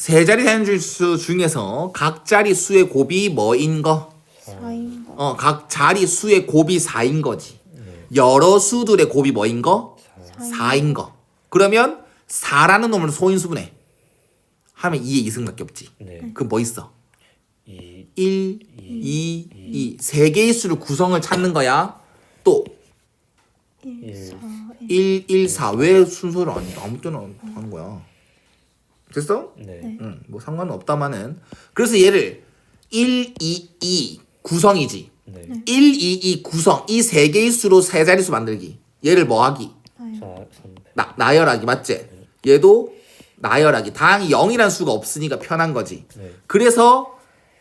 세 자리 자연수 중에서 각 자리 수의 곱이 뭐인 거? 4인 거. 어, 각 자리 수의 곱이 4인 거지. 여러 수들의 곱이 뭐인 거? 4인 거. 그러면 4라는 놈을 소인수분해. 하면 2의 2승밖에 없지. 네. 그럼 뭐 있어? 이 1, 2, 2. 세 개의 수를 구성을 찾는 거야. 또 1, 4, 1, 1, 4. 왜 순서를 안, 아무 때나 하는 거야? 됐어? 네. 응, 뭐 상관은 없다마는. 그래서 얘를 1, 2, 2 구성이지. 네. 1, 2, 2 구성. 이 세 개의 수로 세 자릿수 만들기. 얘를 뭐 하기? 4 3 나, 나열하기 맞지? 얘도 나열하기. 다항이 0이라는 수가 없으니까 편한 거지. 네. 그래서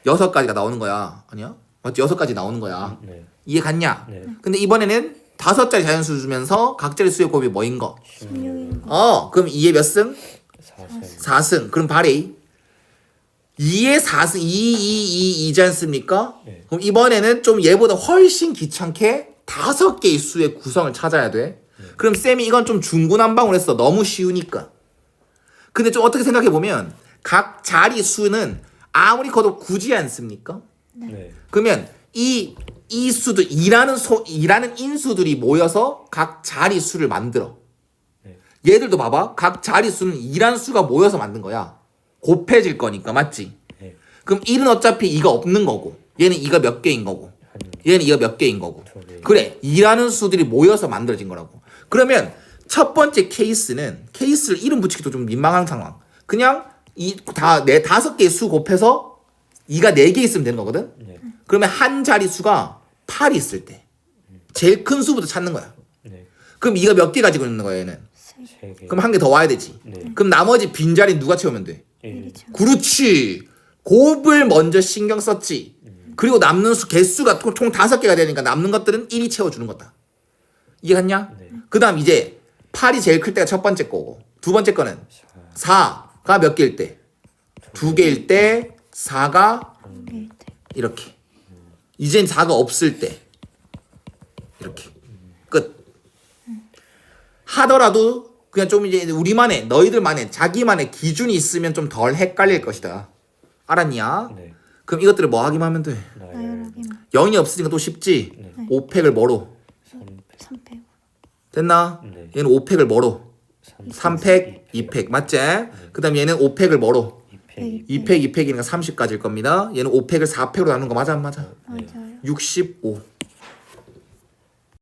여섯 가지가 나오는 거야. 아니야? 맞지? 여섯 가지 나오는 거야. 네. 이해 갔냐? 네. 근데 이번에는 다섯 자리 자연수 주면서 각 자리 수의 곱이 뭐인 거? 16인 거. 어, 그럼 2의 몇 승? 4승 4승. 그럼 발이 2의 4승, 2, 2, 2, 2지 않습니까? 네. 그럼 이번에는 좀 얘보다 훨씬 귀찮게 다섯 개의 수의 구성을 찾아야 돼. 그럼 쌤이 이건 좀 중구난방으로 했어. 너무 쉬우니까. 근데 좀 어떻게 생각해 보면 각 자리 수는 아무리 커도 굳이 않습니까? 네. 그러면 이, 이 수들, 이라는 소, 이라는 인수들이 모여서 각 자리 수를 만들어. 네. 얘들도 봐봐. 각 자리 수는 이라는 수가 모여서 만든 거야. 곱해질 거니까, 맞지? 네. 그럼 1은 어차피 2가 없는 거고, 얘는 2가 몇 개인 거고, 한 얘는 2가 몇 개인 거고. 그래, 2라는 수들이 모여서 만들어진 거라고. 그러면 첫 번째 케이스는, 케이스를 이름 붙이기도 좀 민망한 상황. 그냥 이, 다, 네, 다섯 개의 수 곱해서 2가 네개 있으면 되는 거거든? 네. 그러면 한 자리 수가 8이 있을 때 제일 큰 수부터 찾는 거야. 네. 그럼 2가 몇 개 가지고 있는 거야 얘는? 세 개. 그럼 한 개 더 와야 되지. 네. 그럼 나머지 빈자리 누가 채우면 돼? 1 그렇지. 곱을 먼저 신경 썼지. 그리고 남는 수 개수가 총, 총 다섯 개가 되니까 남는 것들은 1이 채워주는 거다. 이해갔냐? 네. 그 다음 이제 8이 제일 클 때가 첫 번째 거고 두 번째 거는 4 4가 몇 개일 때? 두 개일 때 4가 일 때. 이렇게. 이젠 4가 없을 때. 이렇게. 끝. 하더라도 그냥 좀 이제 우리만의 너희들만의 자기만의 기준이 있으면 좀 덜 헷갈릴 것이다. 알았냐? 네. 그럼 이것들을 뭐 하기만 하면 돼. 나열 나열하기만. 0이 없으니까 또 쉽지. 네. 5팩을 뭐로? 3 3패. 됐나? 네. 얘는 5팩을 뭐로? 3 3팩, 2팩. 맞지? 그 다음 얘는 5팩을 뭐로? 2패 2팩, 2팩이니까 30까지일 겁니다. 얘는 5팩을 4팩으로 나눈 거 맞아 안 맞아? 맞아요. 65.